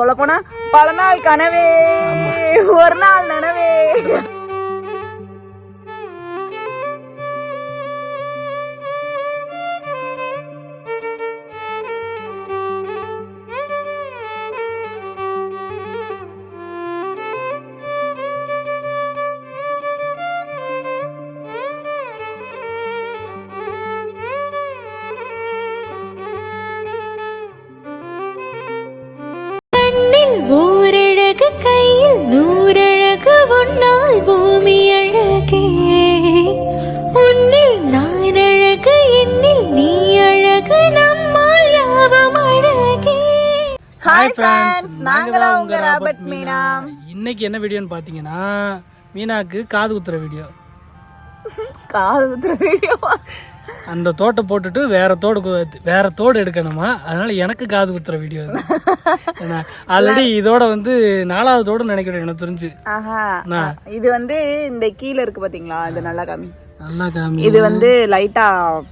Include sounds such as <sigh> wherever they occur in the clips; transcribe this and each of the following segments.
சொல்ல போனா பல நாள் கனவே ஒரு நாள் நனவே. கையில் நூறழகு உன்னால் பூமி அழகே. உன்னில் நான் அழகு என்னில் நீ அழகு நம்மால் யாவும் அழகே. ஹாய் ஃப்ரெண்ட்ஸ் நாங்க தான் உங்க ராபர்ட் மீனா. இன்னைக்கு என்ன வீடியோன்னு பார்த்தீங்கன்னா மீனாக்கு காது குத்துற வீடியோ காது குத்துற வீடியோ அந்த தோட்டை போட்டுட்டு வேற தோடு வேற தோடு எடுக்கணுமா? அதனால எனக்கு காது குத்துற வீடியோ அது ஆல்ரெடி இதோட வந்து நாலாவது தோடு நினைக்கிறேன் எனக்கு தெரிஞ்சு. இது வந்து இந்த கீழே இருக்கு பாத்தீங்களா? இது நல்லா காமி. இது வந்து லைட்டா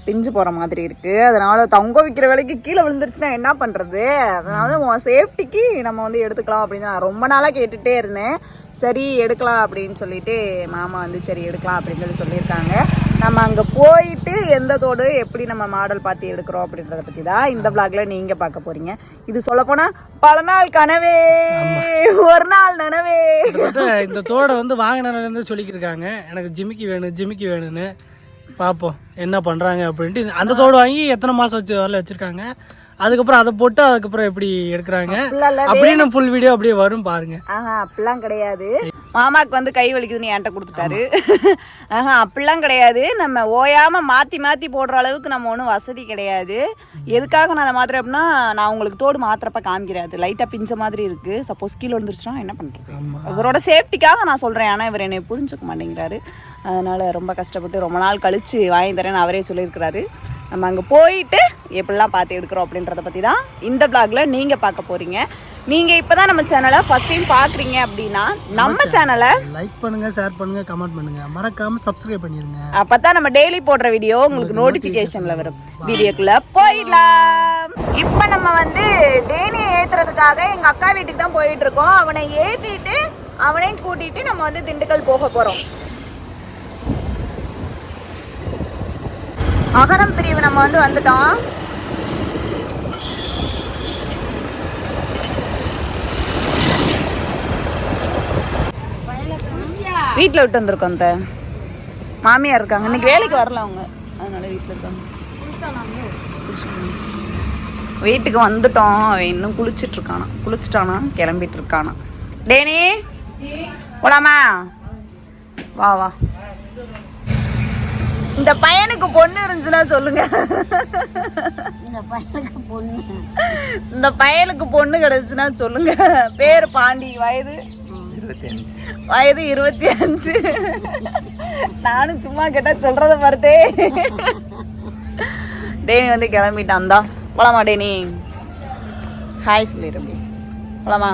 பிஞ்சு போற மாதிரி இருக்கு. அதனால தொங்க வைக்கிற வேலைக்கு கீழே விழுந்துருச்சுன்னா என்ன பண்றது? அதனால சேஃப்டிக்கு நம்ம வந்து எடுத்துக்கலாம் அப்படின்னு நான் ரொம்ப நாளா கேட்டுட்டே இருந்தேன். சரி எடுக்கலாம் அப்படின்னு சொல்லிட்டு மாமா வந்து சரி எடுக்கலாம் அப்படின்னு சொல்லி சொல்லியிருக்காங்க. நம்ம அங்க போயிட்டு எந்த தோடு எப்படி நம்ம மாடல் பார்த்து எடுக்கிறோம் அப்படின்றத பத்தி தான் இந்த vlogல நீங்க பார்க்க போறீங்க. இது சொல்ல போனா பல நாள் கனவே. ஒரு நாள் நனவே. இந்த தோடை வந்து வாங்கினதுலேருந்து சொல்லிக்கிருக்காங்க. எனக்கு ஜிமிக்கி வேணும் ஜிமிக்கி வேணும்னு பார்ப்போம் என்ன பண்ணுறாங்க அப்படின்ட்டு. அந்த தோடு வாங்கி எத்தனை மாதம் வச்சு வரல வச்சுருக்காங்க. அதுக்கப்புறம் அதை போட்டு அதுக்கப்புறம் எப்படி எடுக்கிறாங்க? அப்படின்னு ஃபுல் வீடியோ அப்படியே வரும் பாருங்க. ஆஹா அப்படிலாம் கிடையாது. மாமாக்கு வந்து கை வலிக்குதுன்னு என்கிட்ட கொடுத்துட்டாரு. ஆஹா அப்படிலாம் கிடையாது. நம்ம ஓயாம மாத்தி மாத்தி போடுற அளவுக்கு நம்ம ஒன்றும் வசதி கிடையாது. எதுக்காக நான் அதை மாத்துறேன் அப்படின்னா நான் உங்களுக்கு தோடு மாத்திரப்ப காமிக்கிறேன் அது. லைட்டா பிஞ்ச மாதிரி இருக்கு. சப்போஸ் கீழே வந்துருச்சுன்னா என்ன பண்றது. இவரோட சேஃப்டிக்காக நான் சொல்றேன். ஆனா இவர் என்னை புரிஞ்சுக்க மாட்டேங்கிறாரு. அதனால ரொம்ப கஷ்டப்பட்டு ரொம்ப நாள் கழிச்சு வாங்கி தரேன்னு அவரே சொல்லியிருக்கிறாரு. நம்ம அங்கே போயிட்டு எப்படிலாம் பார்த்து எடுக்கிறோம் அப்படின்றத பற்றி தான் இந்த பிளாக்ல நீங்கள் பார்க்க போகிறீங்க நீங்கள் இப்போ தான் நம்ம சேனலை ஃபஸ்ட் டைம் பார்க்குறீங்க அப்படின்னா நம்ம சேனலை லைக் பண்ணுங்க ஷேர் பண்ணுங்க கமெண்ட் பண்ணுங்க. மறக்காம சப்ஸ்கிரைப் பண்ணிருங்க. அப்போ தான் நம்ம டெய்லி போடுற வீடியோ உங்களுக்கு நோட்டிஃபிகேஷனில் வரும். வீடியோக்குள்ளே போயிடலாம். இப்போ நம்ம வந்து டேனியை ஏற்றுறதுக்காக எங்கள் அக்கா வீட்டுக்கு தான் போயிட்டு இருக்கோம். அவனை ஏற்றிட்டு அவனையும் கூட்டிட்டு நம்ம வந்து திண்டுக்கல் போக போகிறோம் அகரம் பிரிவு நம்ம வந்து வந்துட்டோம். வீட்டில் விட்டு வந்திருக்கோம் அந்த மாமியார் இருக்காங்க. இன்னைக்கு வேலைக்கு வரல அவங்க. அதனால வீட்டில் இருக்காங்க. வீட்டுக்கு வந்துட்டோம். அவன் இன்னும் குளிச்சுட்டு இருக்கானா குளிச்சுட்டானா? கிளம்பிட்டு இருக்கானா டேனி போலாமா? வா வா. இந்த பையனுக்கு பொண்ணு இருந்துச்சுன்னா சொல்லுங்க. இந்த பையனுக்கு பொண்ணு. இந்த பையனுக்கு பொண்ணு கிடைச்சுன்னா சொல்லுங்க. பேர் பாண்டி வயது வயது இருபத்தி அஞ்சு. நானும் சும்மா கேட்டா சொல்றத பார்த்தே. டேனி வந்து கிளம்பிட்டான். தான் போலாமா டேனி ஹாய் சொல்லிடு அப்படி. போலாமா?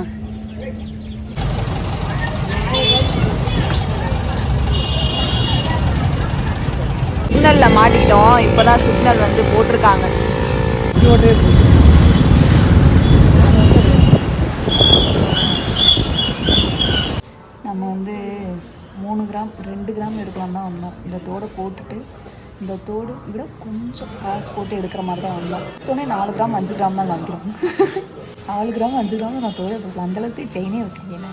சிக்னல்ல மாட்டிக்கிட்டோம். இப்போதான் சிக்னல் வந்து போட்டிருக்காங்க. நம்ம வந்து மூணு கிராம் ரெண்டு கிராம் எடுக்கலாம் தான் வந்தோம். இந்த தோடை போட்டுட்டு இந்த தோடு விட கொஞ்சம் காசு போட்டு எடுக்கிற மாதிரி தான் வந்தோம். தோணே நாலு கிராம் அஞ்சு கிராம் தான் காமிக்கிறோம் நாலு கிராம் அஞ்சு கிராம் நான் தோட போடல அந்தளவுக்கு செயினே வச்சுருக்கேன்.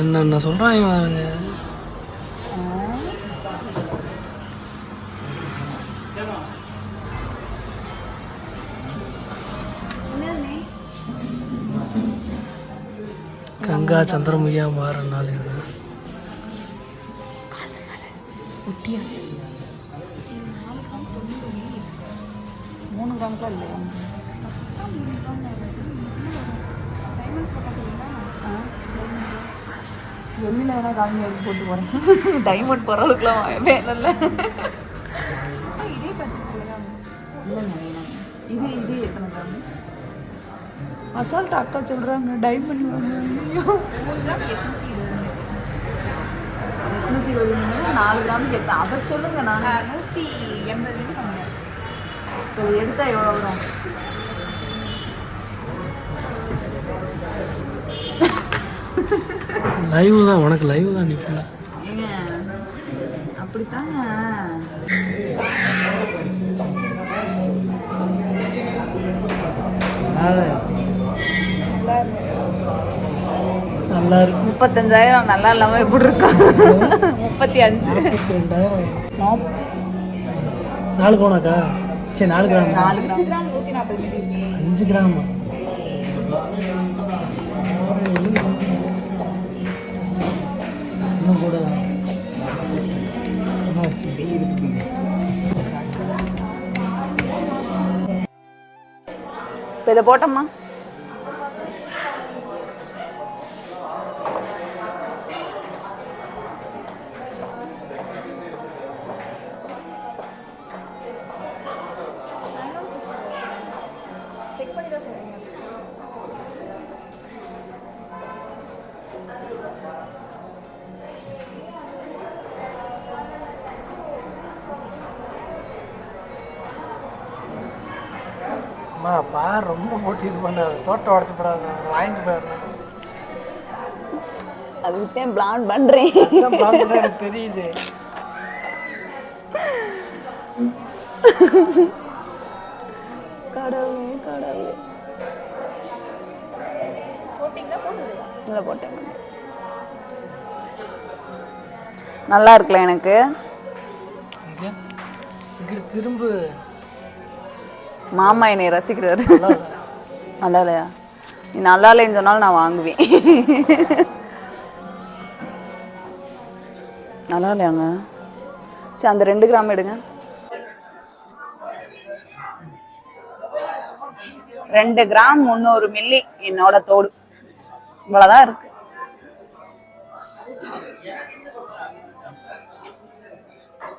என்னென்ன சொல்றாங்க பாருங்க கங்கா சந்திரமுகியா மாற நாள் இது. மூணு கிராம் இல்லையா? வெளியில் வேணா காமி எடுத்து போட்டு போகிறேன் டைமண்ட் <laughs> போகிற அளவுக்குலாம் வேணல இல்லைங்க இது இது எத்தனை கிராம்? அசால்ட் அக்கா சொல்கிறாங்க டைம் பண்ணி எட்நூற்றி இருபது நாலு கிராம் எடுத்தா அதை சொல்லுங்கள் நான். நூற்றி எண்பது மில்லி கம்மியாக எடுத்தா எவ்வளோ வரும்? லைவ் தான் உனக்கு லைவ் தான் நீ ஃபுல்லாக அப்படித்தாங்க நல்லா இருக்கு. முப்பத்தஞ்சாயிரம் நல்லா இல்லாம எப்படி இருக்கும்? முப்பத்தி அஞ்சு. ரெண்டாயிரம். நாலு போனாக்கா சரி நாலு கிராம் நாலு கிராம் நூத்தி நாற்பது அஞ்சு கிராமா இன்னும் கூட தான். என்னாச்சு? இப்போ இதை போட்டோம்மா. பண்ணாது தோட்டம் உடச்சு போடாது வாங்கிட்டு போயிடணும் அதுக்கு பிளான் பண்றேன் அதான் plan பண்ணா எனக்கு தெரியுது. கடவுளே கடவுளே. இல்லை போட்டேன். நல்லா இருக்குல்ல எனக்கு? திரும்ப. மாமா என்னை ரசிக்கிறாரு. நல்லா இல்லையா நீ நல்லா இல்லைன்னு சொன்னாலும் நான் வாங்குவேன். நல்லா இல்லையாங்க சரி அந்த ரெண்டு கிராம் எடுங்க. ரெண்டு கிராம் முந்நூறு மில்லி என்னோட தோடு. இவ்வளோதான் இருக்கு.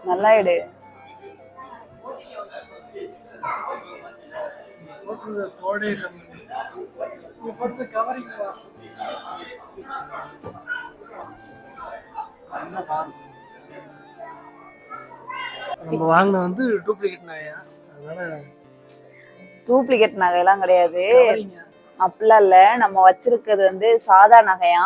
நல்லா எடு. போட்டுருந்த தோடே நம்ம வாங்கின வந்து டூப்ளிகேட் நாயா அதனால டூப்ளிகேட் நகையெல்லாம் கிடையாது. அப்படிலாம் இல்லை. நம்ம வச்சிருக்கிறது வந்து சாதா நகையா?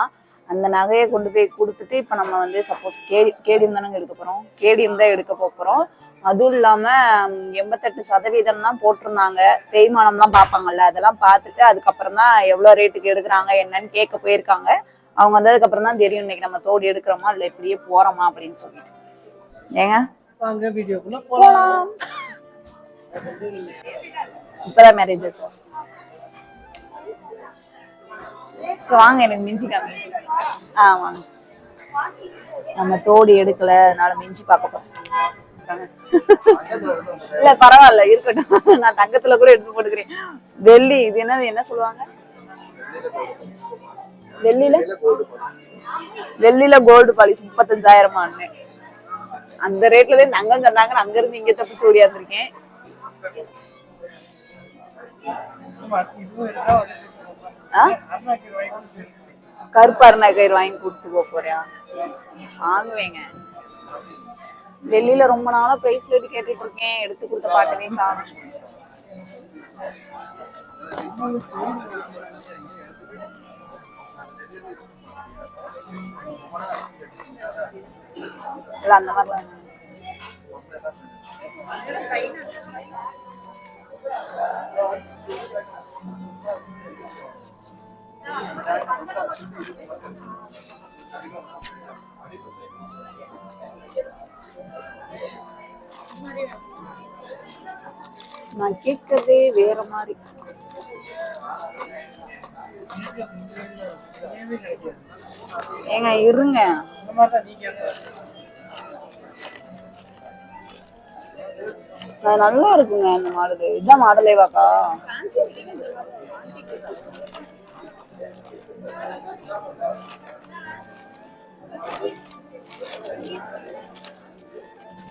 அந்த நகையை கொண்டு போய் கொடுத்துட்டு இப்போ நம்ம வந்து சப்போஸ் கேடி கேடிஎம் தானங்க எடுக்க போகிறோம் கேடிஎம் தான் எடுக்க போகிறோம் அதுவும் இல்லாமல் எண்பத்தெட்டு சதவீதம் தான் போட்டிருந்தாங்க. தேய்மானம்லாம் பார்ப்பாங்கல்ல அதெல்லாம் பார்த்துட்டு அதுக்கப்புறம் தான் எவ்வளோ ரேட்டுக்கு எடுக்கிறாங்க என்னன்னு கேட்க போயிருக்காங்க. அவங்க வந்ததுக்கப்புறம் தான் தெரியும் இன்னைக்கு நம்ம தோடு எடுக்கிறோமா இல்லை இப்படியே போகிறோமா அப்படின்னு சொல்லிட்டு. ஏங்க? வாங்க வீடியோக்குள்ள போலாம். இப்பதான் மேரேஜ் ஆச்சு. சரி வாங்க எனக்கு மிஞ்சி காமி ஆ வாங்க. நம்ம தோடு எடுக்கல அதனால மிஞ்சி பார்க்க போறோம். வாங்க. இல்ல பரவாயில்ல இருக்கட்டும். நான் தங்கத்துல கூட எடுத்து போட்டுக்கிறேன். வெள்ளி இது என்ன என்ன சொல்லுவாங்க? வெள்ளில வெள்ளில கோல்டு பாலிஷ் முப்பத்தஞ்சாயிரமா அந்த ரேட்ல தான் தங்கம் சொன்னாங்க. அங்க இருந்து இங்க தப்பிச்சு ஓடியாந்துருக்கேன் ஆ? அருணா கயிறு வாங்கி கொடுத்து போக போறியா வாங்குவேங்க. டெல்லியில ரொம்ப நாளா பிரைஸ் ரேட் கேட்டுட்டு இருக்கேன் எடுத்து கொடுத்த பாட்டவே காணும் அந்த மாதிரி Thank you. நான் கேட்கறதே வேற மாதிரி. ஏங்க இருங்க. நல்லா இருக்குங்க இந்த மாடல். இதுதான் மாடலே வாக்கா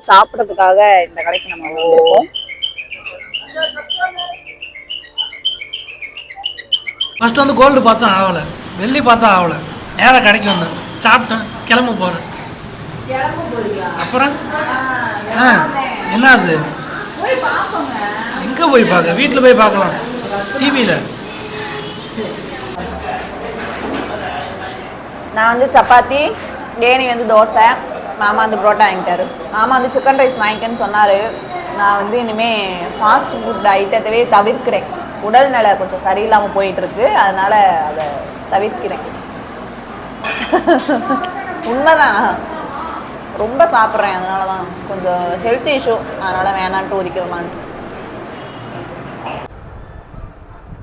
சாப்பிடறதுக்காக இந்த கடைக்கு நம்ம வந்திருக்கோம் ஃபர்ஸ்ட் வந்து கோல்டு பார்த்தா ஆகலை. வெள்ளி பார்த்தா ஆகலை. நேராக கடைக்கு வந்தேன். சாப்பிட்டேன். கிளம்ப போகிறேன் அப்புறம்? ஆ என்ன அது எங்கே போய் பார்க்க? வீட்டில் போய் பார்க்கலாம். டிவியில் நான் வந்து சப்பாத்தி டேனி வந்து தோசை. மாமா வந்து புரோட்டா வாங்கிட்டாரு. மாமா வந்து சிக்கன் ரைஸ் வாங்கிக்கன்னு சொன்னார். நான் வந்து இனிமேல் ஃபாஸ்ட் ஃபுட் ஐட்டத்தவே தவிர்க்கிறேன். உடல்நல கொஞ்சம் சரியில்லாமல் போயிட்டு இருக்கு அதனால அதை தவிர்க்கிறேன். உண்மைதான். ரொம்ப சாப்பிட்றேன். அதனால தான் கொஞ்சம் ஹெல்த் இஷ்யூ அதனால வேணான்ட்டு ஒதுக்கிறமான்ட்டு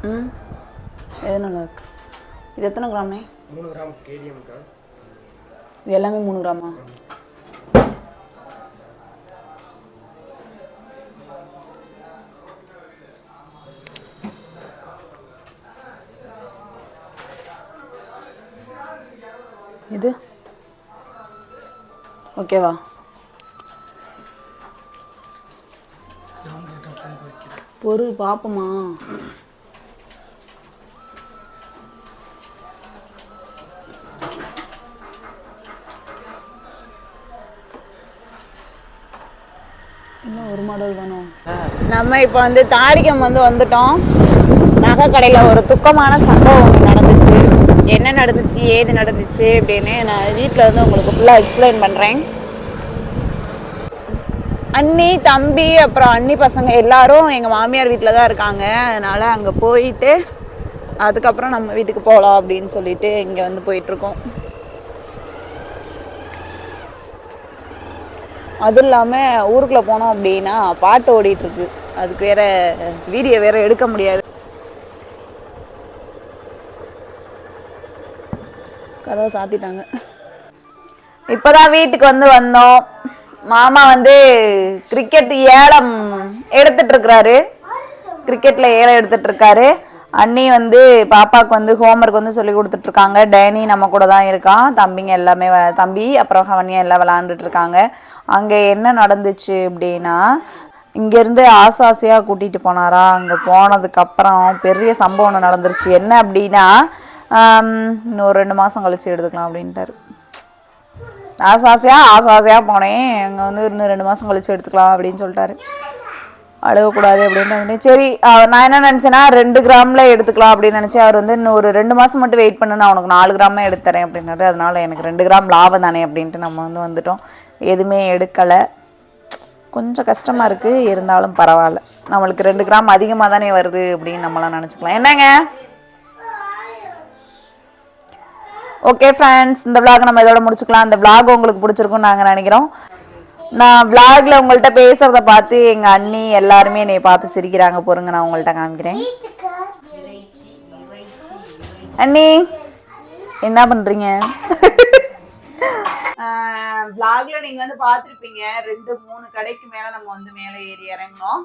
ம். எது நல்லா இருக்கு? இது எத்தனை கிராம்னே மூணு கிராம் கேடிஎம்க்கா இது எல்லாமே மூணு கிராமா? ஓகேவா? பொறு பாப்போமா? இன்னும் ஒரு மாடல் வேணும் நம்ம இப்போ வந்து தாடிக்கம் வந்து வந்துட்டோம். நகை கடையில் ஒரு துக்கமான சம்பவம் ஒன்று என்ன நடந்துச்சு ஏது நடந்துச்சு அப்படின்னு நான் வீட்டில் வந்து உங்களுக்கு ஃபுல்லாக எக்ஸ்பிளைன் பண்ணுறேன் அண்ணி தம்பி அப்புறம் அண்ணி பசங்க எல்லாரும் எங்கள் மாமியார் வீட்டில் தான் இருக்காங்க. அதனால் அங்கே போயிட்டு அதுக்கப்புறம் நம்ம வீட்டுக்கு போகலாம் அப்படின்னு சொல்லிட்டு இங்கே வந்து போயிட்டுருக்கோம். அதுவும் இல்லாமல் ஊருக்குள்ளே போனோம் அப்படின்னா பாட்டு ஓடிட்டுருக்கு. அதுக்கு வேற வீடியோ வேற எடுக்க முடியாது. கதவை சாத்திட்டாங்க. இப்போதான் வீட்டுக்கு வந்து வந்தோம். மாமா வந்து கிரிக்கெட் ஏலம் எடுத்துட்டு இருக்கிறாரு. கிரிக்கெட்ல ஏலம் எடுத்துட்டு இருக்காரு. அண்ணி வந்து பாப்பாவுக்கு வந்து ஹோம்ஒர்க் வந்து சொல்லி கொடுத்துட்டு இருக்காங்க. டேனி நம்ம கூட தான் இருக்கான். தம்பிங்க எல்லாமே வ- தம்பி அப்புறம் ஹவனியா எல்லாம் விளாண்டுட்டு இருக்காங்க. அங்கே என்ன நடந்துச்சு அப்படின்னா இங்கேருந்து ஆசாசியாக கூட்டிகிட்டு போனாரா? அங்கே போனதுக்கப்புறம் பெரிய சம்பவம் நடந்துருச்சு. என்ன அப்படின்னா இன்னும் ரெண்டு மாதம் கழிச்சு எடுத்துக்கலாம் அப்படின்ட்டாரு. ஆசை ஆசையாக ஆசை ஆசையாக போனேன். அங்கே வந்து இன்னும் ரெண்டு மாதம் கழிச்சு எடுத்துக்கலாம் அப்படின்னு சொல்லிட்டாரு. அழுகக்கூடாது அப்படின்னு வந்துட்டு சரி அவர் நான் என்ன நினச்சேன்னா ரெண்டு கிராமில் எடுத்துக்கலாம் அப்படின்னு நினச்சேன். அவர் வந்து இன்னும் ஒரு ரெண்டு மாதம் மட்டும் வெயிட் பண்ணு நான் உனக்கு நாலு கிராமே எடுத்து தரேன் அப்படின்னாரு. அதனால் எனக்கு ரெண்டு கிராம் லாபம் தானே அப்படின்ட்டு நம்ம வந்து வந்துட்டோம். எதுவுமே எடுக்கலை. கொஞ்சம் கஷ்டமாக இருக்குது இருந்தாலும் பரவாயில்ல. நம்மளுக்கு ரெண்டு கிராம் அதிகமாக தானே வருது அப்படின்னு நம்மளாம் நினச்சிக்கலாம். என்னங்க? ஓகே ஃப்ரெண்ட்ஸ் இந்த விளாக் நம்ம இதோட முடிச்சுக்கலாம். இந்த விளாக் உங்களுக்கு பிடிச்சிருக்கும்னு நாங்கள் நினைக்கிறோம். நான் விளாகில் உங்கள்கிட்ட பேசுகிறத பார்த்து எங்கள் அண்ணி எல்லாருமே என்னை பார்த்து சிரிக்கிறாங்க பொறுங்க நான் உங்கள்கிட்ட காமிக்கிறேன். அண்ணி என்ன பண்ணுறீங்க vlogல நீங்கள் வந்து பார்த்துருப்பீங்க. ரெண்டு மூணு கடைக்கு மேலே நம்ம வந்து மேலே ஏறி இறங்கினோம்.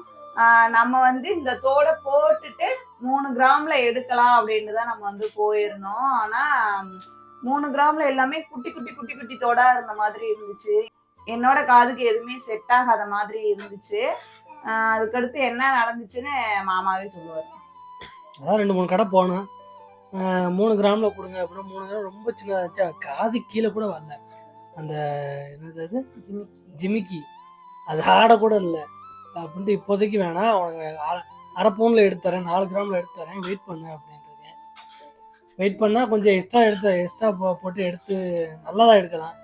நம்ம வந்து இந்த தோடை போட்டுட்டு மூணு கிராமில் எடுக்கலாம் அப்படின்னு தான் நம்ம வந்து போயிருந்தோம். ஆனால் மூணு கிராம்ல எல்லாமே குட்டி குட்டி குட்டி குட்டி தோடா இருந்த மாதிரி இருந்துச்சு. என்னோட காதுக்கு எதுவுமே செட் ஆகாத மாதிரி இருந்துச்சு. அதுக்கடுத்து என்ன நடந்துச்சுன்னு மாமாவே சொல்லுவார். அதான் ரெண்டு மூணு கடை போனோம் மூணு கிராமில் கொடுங்க அப்படின்னா மூணு கிராம் ரொம்ப சின்னதாக இருந்துச்சு. காது கீழே கூட வரல. அந்த என்னது அது? ஜிமிக்கி. அது ஆட கூட இல்லை. அப்படின்ட்டு இப்போதைக்கு வேணாம். உனக்கு அரை அரை பவுனில் எடுத்து தரேன் நாலு கிராமில் எடுத்து தரேன் வெயிட் பண்ணு அப்படின்ட்டு வெயிட் பண்ணால் கொஞ்சம் எக்ஸ்ட்ரா எடுத்து எக்ஸ்ட்ரா போ போட்டு எடுத்து நல்லா தான் எடுக்கலாம்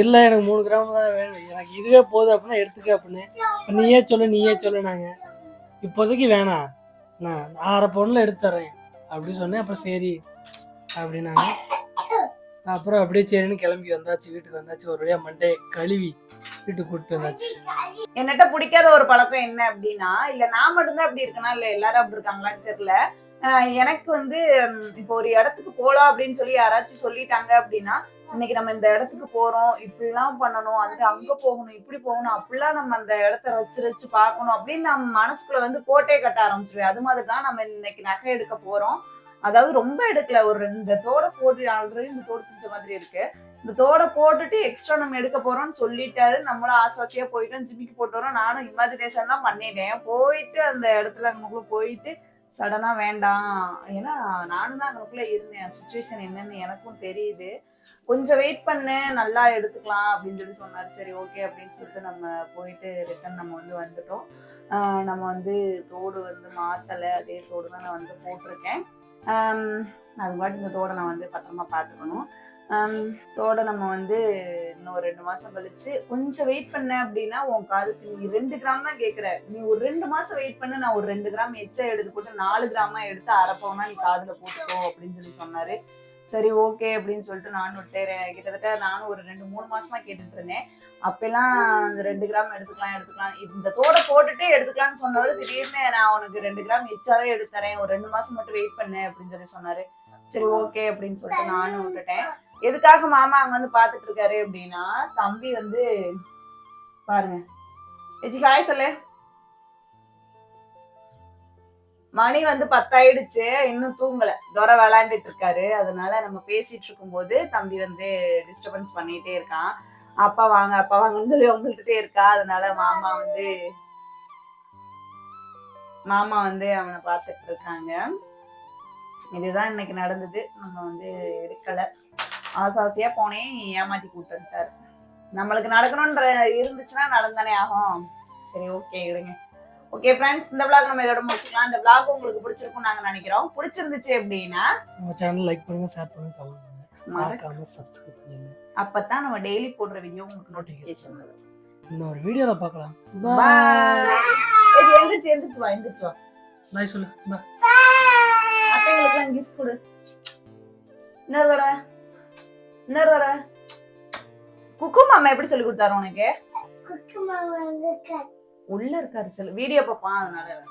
இல்லை எனக்கு மூணு கிராம் தான் வேணும். எனக்கு இதுவே போதும் அப்படின்னா எடுத்துக்க அப்படின்னு. நீயே சொல்லு நீயே சொல்லு நாங்கள் இப்போதைக்கு வேணாம் நான் அரை பவுனில் எடுத்து தரேன் அப்படின்னு சொன்னேன். அப்புறம் சரி அப்படின்னாங்க. அப்புறம் அப்படியே சரின்னு கிளம்பி வந்தாச்சு. வீட்டுக்கு வந்தாச்சு. ஒரு வழியாக மண்டே கழுவி வீட்டுக்கு கூப்பிட்டு வந்தாச்சு. என்னட்ட பிடிக்காத ஒரு பழக்கம் என்ன அப்படின்னா இல்ல நான் மட்டும்தான் அப்படி இருக்கேனா? இல்ல எல்லாரும் அப்படி இருக்காங்களான்னு தெரியல. எனக்கு வந்து இப்போ ஒரு இடத்துக்கு போகலாம் அப்படின்னு சொல்லி யாராச்சும் சொல்லிட்டாங்க அப்படின்னா இன்னைக்கு நம்ம இந்த இடத்துக்கு போறோம் இப்படிலாம் பண்ணணும் அது அங்க போகணும் இப்படி போகணும் அப்படிலாம் நம்ம அந்த இடத்த ரச்சு வச்சு பார்க்கணும் அப்படின்னு நம்ம மனசுக்குள்ள வந்து கோட்டையை கட்ட ஆரம்பிச்சிருவேன். அது மாதிரி தான் நம்ம இன்னைக்கு நகை எடுக்க போறோம். அதாவது ரொம்ப எடுக்கல ஒரு இந்த தோடை போட்டு ஆல்ரெடி இந்த தோடு பிடிச்ச மாதிரி இருக்கு. இந்த தோடை போட்டுட்டு எக்ஸ்ட்ரா நம்ம எடுக்க போறோம்னு சொல்லிட்டாரு. நம்மளும் ஆசாசியா போயிட்டோம் ஜிமிக்கு போட்டு வரோம் நானும் இமேஜினேஷன்லாம் பண்ணிட்டேன். போயிட்டு அந்த இடத்துல அங்கக்குள்ள போயிட்டு சடனாக வேண்டாம். ஏன்னா நானும் தான் அங்கக்குள்ள இருந்தேன். சுச்சுவேஷன் என்னன்னு எனக்கும் தெரியுது. கொஞ்சம் வெயிட் பண்ணு நல்லா எடுத்துக்கலாம் அப்படின்னு சொல்லி சொன்னார். சரி ஓகே அப்படின்னு சொல்லிட்டு நம்ம போயிட்டு ரிட்டன் நம்ம வந்து வந்துட்டோம். ஆஹ் நம்ம வந்து தோடு வந்து மாத்தலை. அதே தோடு தான் நான் வந்து போட்டிருக்கேன். அது பாட்டு இந்த தோடை நான் வந்து பத்திரமா பார்த்துக்கணும். Um, தோட நம்ம வந்து இன்னும் ஒரு ரெண்டு மாசம் கழிச்சு கொஞ்சம் வெயிட் பண்ண அப்படின்னா உன் காதுக்கு நீ ரெண்டு கிராம் தான் கேக்குற. நீ ஒரு ரெண்டு மாசம் வெயிட் பண்ண நான் ஒரு ரெண்டு கிராம் எச்சா எடுத்து போட்டு நாலு கிராமா எடுத்து அரைப்போம்னா நீ காதுல போட்டுக்கோ அப்படின்னு சொல்லி சொன்னாரு. சரி ஓகே அப்படின்னு சொல்லிட்டு நானும் விட்டேன் கிட்டத்தட்ட நானும் ஒரு ரெண்டு மூணு மாசமா கேட்டுட்டு இருந்தேன். அப்பெல்லாம் அந்த ரெண்டு கிராம் எடுத்துக்கலாம் எடுத்துக்கலாம். இந்த தோட போட்டுட்டே எடுத்துக்கலாம்னு சொன்னவர் திடீர்னு நான் உனக்கு ரெண்டு கிராம் எச்சாவே எடுத்து தரேன். ஒரு ரெண்டு மாசம் மட்டும் வெயிட் பண்ணு அப்படின்னு சொல்லி சொன்னாரு. சரி ஓகே அப்படின்னு சொல்லிட்டு நானும் விட்டுட்டேன். எதுக்காக மாமா அங்க வந்து பாத்துட்டு இருக்காரு அப்படின்னா தம்பி வந்து பாருங்க. எஜி ஹாய் சொல்லு. மணி வந்து பத்தாயிடுச்சு இன்னும் தூங்கல. துரை விளையாண்டுட்டு இருக்காரு. அதனால நம்ம பேசிட்டு இருக்கும்போது தம்பி வந்து டிஸ்டர்பன்ஸ் பண்ணிட்டே இருக்கான். அப்பா வாங்க அப்பா வாங்கன்னு சொல்லி உங்கள்கிட்டே இருக்கா? அதனால மாமா வந்து மாமா வந்து அவனை பார்த்துட்டு இருக்காங்க. இதுதான் இன்னைக்கு நடந்தது. நம்ம வந்து எடுக்கலை. ஆசாசியா போனேன் ஏமாத்தி வந்துட்டாரு நம்மளுக்கு நடக்கணும்ன்ற இருந்துச்சுன்னா நடந்தானே ஆகும். சரி ஓகே இருங்க. ஓகே ஃப்ரெண்ட்ஸ் இந்த vlog நம்ம இதோட முடிச்சுக்கலாம். இந்த vlog உங்களுக்கு பிடிச்சிருக்கும் நாங்க நினைக்கிறோம். பிடிச்சிருந்துச்சு அப்படின்னா நம்ம சேனல் லைக் பண்ணுங்க ஷேர் பண்ணுங்க கமெண்ட் பண்ணுங்க. மறக்க- மறக்காம சப்ஸ்கிரைப் பண்ணுங்க. அப்பதான் நம்ம டெய்லி போடுற வீடியோ உங்களுக்கு நோட்டிபிகேஷன் வரும். இன்னொரு வீடியோல பார்க்கலாம். பாய் எந்திரிச்சு எந்திரிச்சு வா எந்திரிச்சு வா. பாய் சொல்லு. Bye. அத்தைங்களுக்குலாம் கிஸ் கொடு. இன்னொரு தடவை. இன்னொரு தடவை. குக்கு மாமா எப்படி சொல்லி கொடுத்தாரு உனக்கு? உள்ள இருக்காரு சொல்லு. வீடியோ பார்ப்பான் அதனால.